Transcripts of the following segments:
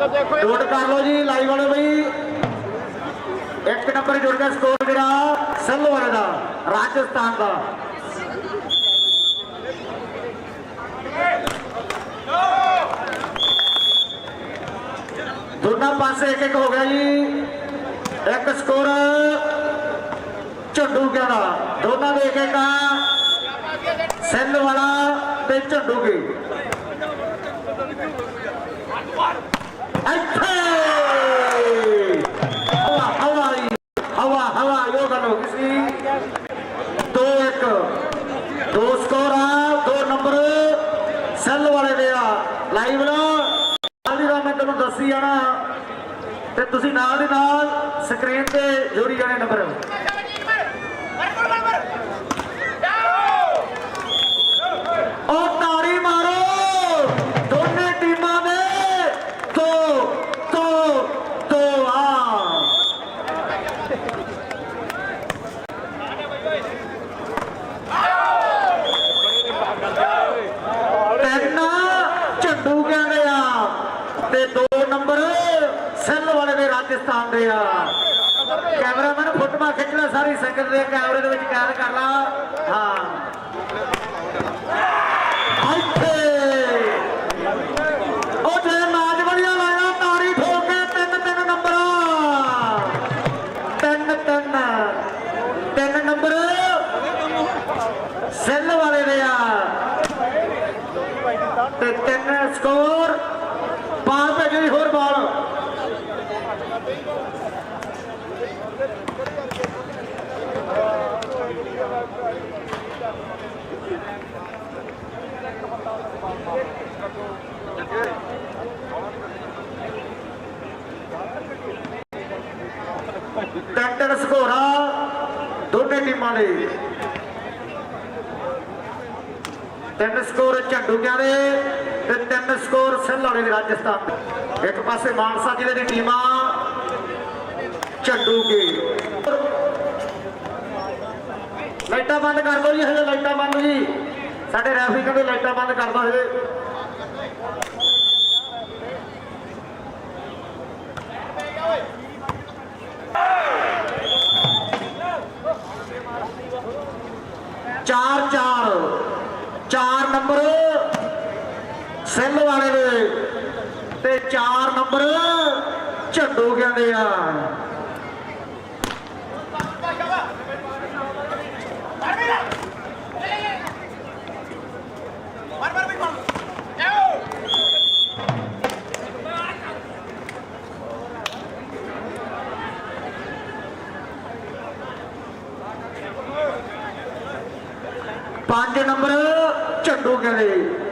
Note ਕਰ ਲਓ ਜੀ, ਲਾਈਵ ਵਾਲੇ ਬਈ। ਇੱਕ ਨੰਬਰ ਜੁੜ ਗਿਆ ਸਕੋਰ ਜਿਹੜਾ ਸੱਲੋਵਾਲ ਦਾ, ਰਾਜਸਥਾਨ ਦਾ। ਦੋਨਾਂ ਪਾਸੇ ਇੱਕ ਇੱਕ ਹੋ ਗਿਆ ਜੀ। ਇੱਕ ਸਕੋਰ ਝੰਡੂ ਕਿਆ ਦਾ। ਦੋਨਾਂ ਦੇ ਇੱਕ ਇੱਕ ਆ। ਸੈੱਲ ਵਾਲਾ ਤੇ ਝੰਡੂ ਗਈ ਸੀ ਦੋ ਇੱਕ ਦੋ ਸਕੋਰ ਆ ਦੋ ਨੰਬਰ ਸੈੱਲ ਵਾਲੇ ਦੇ ਆ ਲਾਈਵ ਨਾ ਨਾਲ ਦੀ ਨਾਲ ਮੈਂ ਤੁਹਾਨੂੰ ਦੱਸੀ ਜਾਣਾ ਤੇ ਤੁਸੀਂ ਨਾਲ ਦੀ ਨਾਲ ਸਕਰੀਨ ਤੇ ਜੋੜੀ ਜਾਣੇ ਨੰਬਰ ਉਹ ਤਾੜੀ ਮਾਰੋ ਦੋਨੇ ਟੀਮਾਂ ਦੇ ਦੋ ਦੋ ਦੋ ਆ ਤਿੰਨ ਝੰਡੂ ਕਹਿੰਦੇ ਆ ਤੇ ਦੋ ਨੰਬਰ ਸੈੱਲ ਵਾਲੇ ਦੇ ਰਾਜਸਥਾਨ ਆ। ਕੈਮਰਾਮੈਨ ਫੋਟੋਆਂ ਖਿੱਚ ਖਿੱਚਣਾ ਸਾਰੀ ਸੰਗਤ ਦੇ ਕੈਮਰੇ ਦੇ ਵਿੱਚ ਕੈਦ ਕਰ ਲਾ। ਹਾਂ। ਟੀਮਾਂ ਨੇ ਤਿੰਨ ਸਕੋਰ ਝੰਡੂਆਂ ਦੇ ਤੇ ਤਿੰਨ ਸਕੋਰ ਸੱਲਾਣੇ ਦੇ ਰਾਜਸਥਾਨ। ਇੱਕ ਪਾਸੇ ਮਾਨਸਾ ਜ਼ਿਲ੍ਹੇ ਦੀ ਟੀਮਾਂ ਝੰਡੂ ਕੇ? ਲਾਈਟਾਂ ਬੰਦ ਕਰ ਦਿਓ ਜੀ ਹਲੇ ਲਾਈਟਾਂ ਬੰਦ ਜੀ। ਸਾਡੇ ਰੈਫਰੀ ਕਹਿੰਦੇ ਲਾਈਟਾਂ ਬੰਦ ਕਰ ਦਿਓ ਹਲੇ Wait. 4 4 4 ਨੰਬਰ ਸਿੰਘ ਵਾਲੇ ਦੇ ਤੇ ਚਾਰ ਨੰਬਰ ਝੰਡੂ ਕਹਿੰਦੇ ਆ।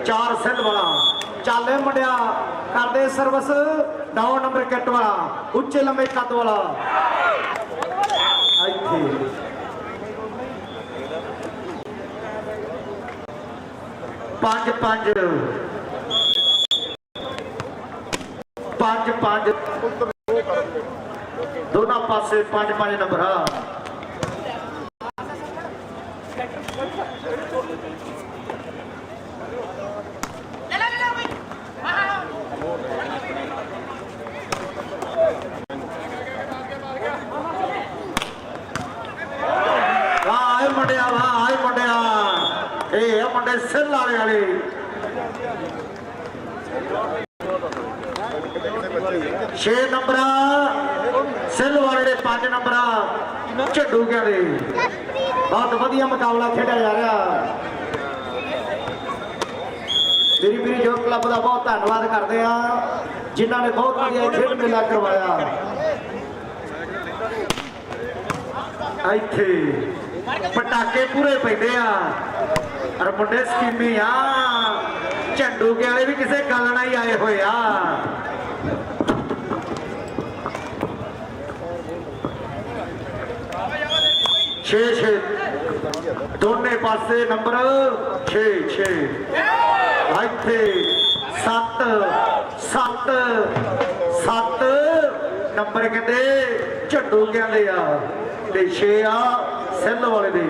ਚਾਰ ਸੈੱਲ ਵਾਲਾ। ਚਾਲੇ ਮੁੰਡਿਆ, ਕਰਦੇ ਸਰਵਿਸ 9 ਨੰਬਰ ਕਿੱਟ ਵਾਲਾ, ਉੱਚੇ ਲੰਬੇ ਕੱਦ ਵਾਲਾ। ਇੱਥੇ। ਪੰਜ ਪੰਜ। ਪੰਜ ਪੰਜ। ਦੋਨਾਂ ਪਾਸੇ ਪੰਜ ਪੰਜ ਨੰਬਰ ਆ ਵਾਹ ਆਏ ਮੁੰਡਿਆ ਵਾਹ ਆਏ ਮੁੰਡਿਆ ਇਹ ਆ ਮੁੰਡੇ ਸਿਰ ਵਾਲੇ ਵਾਲੇ। 6 ਨੰਬਰ ਸਿਰ ਦੇ 5 ਨੰਬਰ, ਝੰਡੂ ਦੇ। ਬਹੁਤ ਵਧੀਆ ਮੁਕਾਬਲਾ ਖੇਡਿਆ ਜਾ ਰਿਹਾ। ਮੇਰੀ ਵੀਰੀ ਜੋ ਕਲੱਬ ਦਾ ਬਹੁਤ ਧੰਨਵਾਦ ਕਰਦੇ ਆ, ਜਿਨ੍ਹਾਂ ਨੇ ਬਹੁਤ ਵਧੀਆ ਖੇਡ ਮੇਲਾ ਕਰਵਾਇਆ। ਇੱਥੇ ਪਟਾਕੇ ਪੂਰੇ ਪੈਂਦੇ ਆ। ਅਰ ਮੁੰਡੇ ਸਕੀਮੀ ਆ। ਝੰਡੂ ਕੇ ਵਾਲੇ ਵੀ ਕਿਸੇ ਗੱਲ ਨਾਲ ਹੀ ਆਏ ਹੋਏ ਆ। ਛੇ ਛੇ। ਦੋਨੇ ਪਾਸੇ ਨੰਬਰ 6 6 ਇੱਥੇ 7 7 7 ਨੰਬਰ ਕਹਿੰਦੇ ਝੰਡੂ ਕਹਿੰਦੇ ਆ। ਤੇ 6 ਆ। ਸੈੱਲ ਵਾਲੇ ਦੇ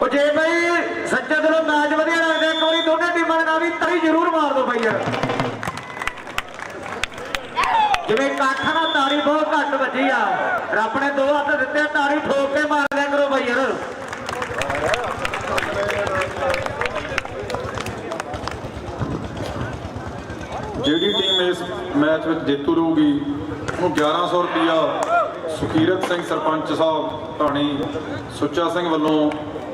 ਉਹ ਜੇ ਬਈ ਸੱਚਾ ਦਿਲੋਂ ਮੈਚ ਵਧੀਆ ਲੱਗਦਾ ਇੱਕ ਵਾਰੀ ਦੋਨੇ ਟੀਮਾਂ ਦੇ ਵੀ ਤਰੀ ਜ਼ਰੂਰ ਮਾਰ ਦਿਓ ਬਈ ਯਾਰ। ਜਿਵੇਂ ਕਾਠਾ ਨਾਲ ਤਾੜੀ ਬਹੁਤ ਘੱਟ ਵੱਜੀ ਆ। ਰੱਬ ਨੇ ਦੋ ਹੱਥ ਦਿੱਤੇ ਆ, ਤਾੜੀ ਠੋਕ ਕੇ ਮਾਰ ਲਿਆ ਕਰੋ ਭਾਈ ਯਾਰ। ਜਿਹੜੀ ਟੀਮ ਇਸ ਮੈਚ ਵਿੱਚ ਜੇਤੂ ਰਹੂਗੀ ਉਹਨੂੰ 1100 ਰੁਪਇਆ ਸੁਖੀਰਤ ਸਿੰਘ ਸਰਪੰਚ ਸਾਹਿਬ ਢਾਣੀ ਸੁੱਚਾ ਸਿੰਘ ਵੱਲੋਂ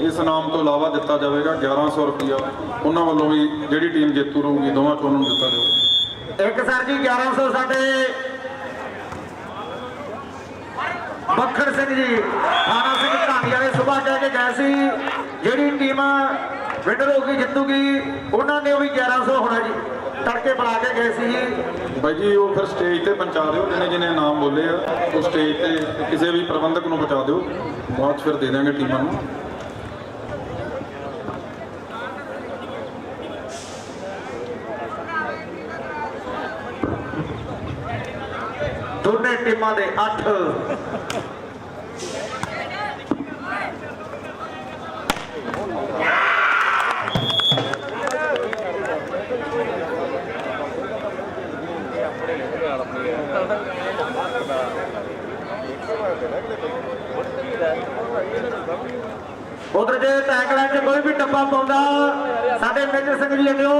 ਇਸ ਨਾਮ ਤੋਂ ਇਲਾਵਾ ਦਿੱਤਾ ਜਾਵੇਗਾ 1100 ਰੁਪਇਆ ਉਹਨਾਂ ਵੱਲੋਂ ਵੀ ਜਿਹੜੀ ਟੀਮ ਜੇਤੂ ਰਹੂਗੀ, ਦੋਵਾਂ ਚੋਂ ਨੂੰ ਦਿੱਤਾ ਜਾਵੇਗਾ ਇੱਕ ਸਰ ਜੀ 1100 ਸਾਡੇ ਮੱਖਣ ਸਿੰਘ ਜੀ, ਥਾਣਾ ਸਿੰਘ ਢਾਣੀ ਵਾਲੇ ਸੁਬਾਹ ਕਹਿ ਕੇ ਗਏ ਸੀ, ਜਿਹੜੀ ਟੀਮ ਵਿਨਰ ਹੋ ਗਈ ਜਿੱਤੂਗੀ, ਉਹਨਾਂ ਨੇ ਵੀ 1100 ਹੋਣਾ ਜੀ। ਤੜਕੇ ਬੁਲਾ ਕੇ ਗਏ ਸੀ ਜੀ। ਬਾਈ ਜੀ ਉਹ ਫਿਰ ਸਟੇਜ ਤੇ ਪਹੁੰਚਾ ਦਿਓ ਜਿਹਨੇ ਜਿਹਨੇ ਨਾਮ ਬੋਲੇ ਆ ਉਹ ਸਟੇਜ ਤੇ ਕਿਸੇ ਵੀ ਪ੍ਰਬੰਧਕ ਨੂੰ ਪਹੁੰਚਾ ਦਿਓ। ਬਾਅਦ ਫਿਰ ਦੇ ਦਾਂਗੇ ਟੀਮਾਂ ਨੂੰ। ਦੋਨੇ ਟੀਮਾਂ ਦੇ 8 ਉਧਰ ਜੇ ਟੈਕਲਾਂ 'ਚ ਕੋਈ ਵੀ ਡੱਬਾ ਪਾਉਂਦਾ, ਸਾਡੇ ਮੇਜਰ ਸਿੰਘ ਜੀ ਲਿਓ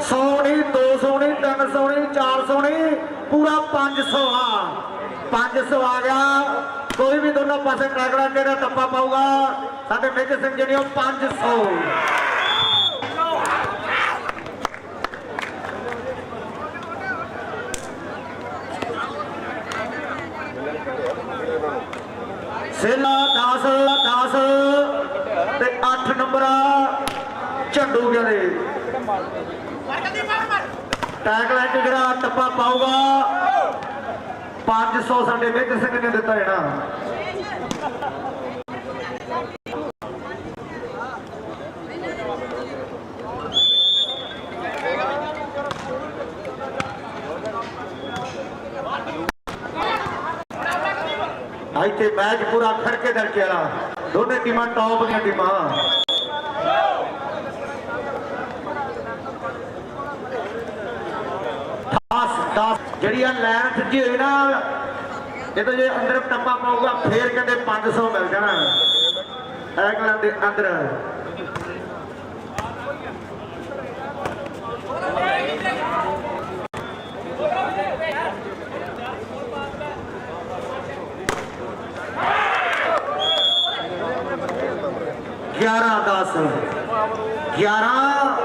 100 ਨਹੀਂ 200 ਨਹੀਂ 300 ਨਹੀਂ 400 ਨਹੀਂ ਪੂਰਾ 500 ਆ। 500 ਆ ਗਿਆ। ਕੋਈ ਵੀ ਦੋਨੋਂ ਪਾਸੇ ਟੈਕਲਾਂ ਜਿਹੜਾ ਡੱਬਾ ਪਾਊਗਾ, ਸਾਡੇ ਮੇਜਰ ਸਿੰਘ ਜੀ ਲਿਓ 500 ਸੇਲਾ 10 10 ਤੇ 8 ਨੰਬਰ ਝੰਡੂ ਗਲੇ ਟੈਗ ਲਾਈਨ 'ਚ ਜਿਹੜਾ ਟੱਪਾ ਪਾਊਗਾ 500 ਸਾਡੇ ਮੇਜਰ ਸਿੰਘ ਨੇ ਦਿੱਤਾ ਜਿਹੜਾ। ਇੱਥੇ ਮੈਚ ਪੂਰਾ ਖੜਕੇ ਦਰਕੇ ਵਾਲਾ। ਦੋਨੇ ਟੀਮਾਂ ਟੌਪ ਦੀਆਂ ਟੀਮਾਂ। ਦਸ ਦਸ ਜਿਹੜੀ ਆ ਲੈਣ ਸਿੱਧੀ ਹੋਈ ਨਾ ਜਦੋਂ ਜੇ ਅੰਦਰ ਟੱਪਾ ਪਾਊਗਾ, ਫੇਰ ਕਹਿੰਦੇ 500 ਮਿਲ ਜਾਣਾ। ਐਗਲਾਂ ਦੇ ਅੰਦਰ। ਗਿਆਰਾਂ 10 11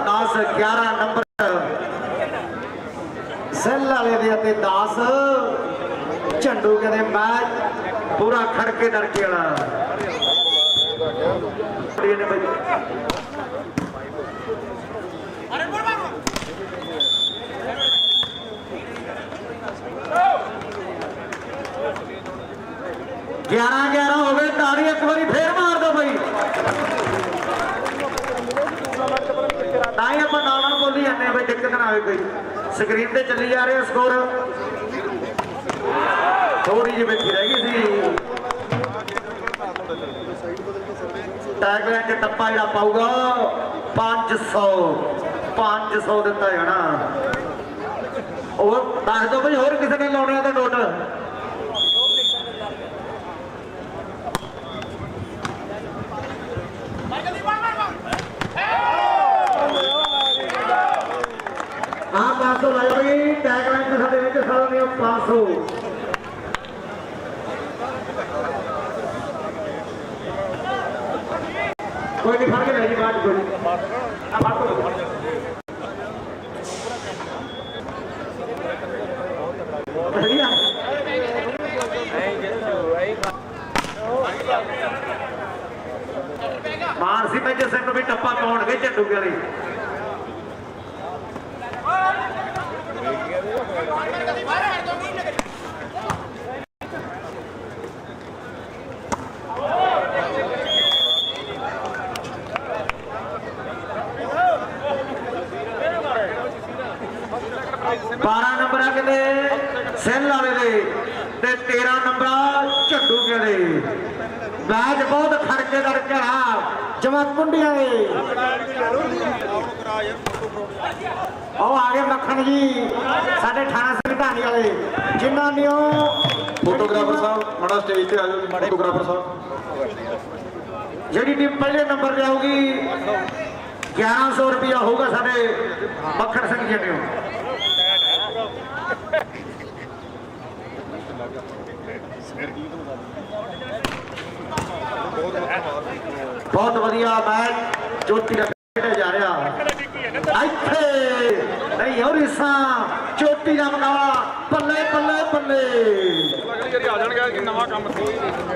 10 11 ਨੰਬਰ। ਸੈੱਲ ਵਾਲੇ ਦੇ ਅਤੇ 10 ਝੰਡੂ ਕਹਿੰਦੇ ਮੈਚ ਪੂਰਾ ਖੜਕੇ ਦੜਕੇ ਵਾਲਾ। ਇਹ ਨੇ ਬਈ ਗਿਆਰਾਂ 11 ਹੋ ਗਏ, ਤਾੜੀ ਇੱਕ ਵਾਰੀ ਫੇਰ ਮਾਰ ਦੋ ਬਈ ਤਾਂ ਹੀ ਆਪਾਂ ਨਾਲ ਨਾਲ ਬੋਲੀ ਜਾਂਦੇ ਆ ਬਈ ਦਿੱਕਤ ਨਾ ਆਵੇ ਕੋਈ। ਸਕਰੀਨ ਤੇ ਚੱਲੀ ਜਾ ਰਿਹਾ ਸਕੋਰ ਥੋੜੀ ਜਿਹੀ ਬੈਠੀ ਰਹਿ ਗਈ ਸੀ। ਟੈਗ ਲਾਈਨ 'ਚ ਟੱਪਾ ਜਿਹੜਾ ਪਾਊਗਾ 500 500 ਦਿੱਤਾ ਜਾਣਾ। ਉਹ ਦੱਸ ਦੋ ਬਈ, ਹੋਰ ਕਿਸੇ ਨੇ ਲਾਉਣੇ ਆ ਤਾਂ ਨੋਟ ਆਹ 500 ਲਾਇਆ ਬਈ ਟੈਗ ਲਾਈਨ ਤੇ ਸਾਡੇ ਵਿੱਚ ਸਾਰਾ ਨੇ 500 ਕੋਈ ਨਹੀਂ, ਫੜ ਕੇ ਲੈ ਜੀ, ਬਾਅਦ ਕੋਈ ਆ ਫੜ ਲਓ ਵਧੀਆ। ਮਾਨਸੀ ਮੇਜਰ ਸਿੰਘ ਨੂੰ ਵੀ ਟੱਪਾ ਪਾਉਣਗੇ ਝੰਡੂ ਵਾਲੀ। ਬਾਰਾਂ ਨੰਬਰਾਂ ਆ ਕਹਿੰਦੇ ਸੈੱਲ ਵਾਲੇ ਦੇ, ਤੇ 13 ਨੰਬਰਾਂ ਆ ਝੰਡੂ ਕੇ ਦੇ ਮੈਚ ਬਹੁਤ ਖੜਕੇ ਦੜਕਾ ਜਮਾ ਕੁੰਡੀਆਂ ਦੇ ਉਹ ਆ ਗਏ ਮੱਖਣ ਜੀ ਸਾਡੇ ਥਾਣਾ ਸਿੰਘ ਢਾਣੀ ਵਾਲੇ। ਜਿਨ੍ਹਾਂ ਨੇ ਉਹ ਫੋਟੋਗ੍ਰਾਫਰ ਸਾਹਿਬ ਮੜਾ ਸਟੇਜ ਤੇ ਆ ਜਾਓ ਫੋਟੋਗ੍ਰਾਫਰ ਸਾਹਿਬ। ਜਿਹੜੀ ਟੀਮ ਪਹਿਲੇ ਨੰਬਰ ਤੇ ਆਊਗੀ 1100 ਰੁਪਇਆ ਹੋਊਗਾ ਸਾਡੇ ਮੱਖਣ ਸਿੰਘ ਜੀ ਨੂੰ। ਬਹੁਤ ਵਧੀਆ ਮੈਚ ਜੋਤੀ ਦਾ ਖੇਡਿਆ ਜਾ ਰਿਹਾ ਇੱਥੇ ਨਹੀਂ ਹੋ ਰਿਸਾ ਚੋਟੀ ਦਾ ਮੁਕਾਬਲਾ ਬੱਲੇ ਬੱਲੇ ਬੱਲੇ ਅਗਲੀ ਵਾਰੀ ਆ ਜਾਣਗੇ ਕਿ ਨਵਾਂ ਕੰਮ ਸੀ।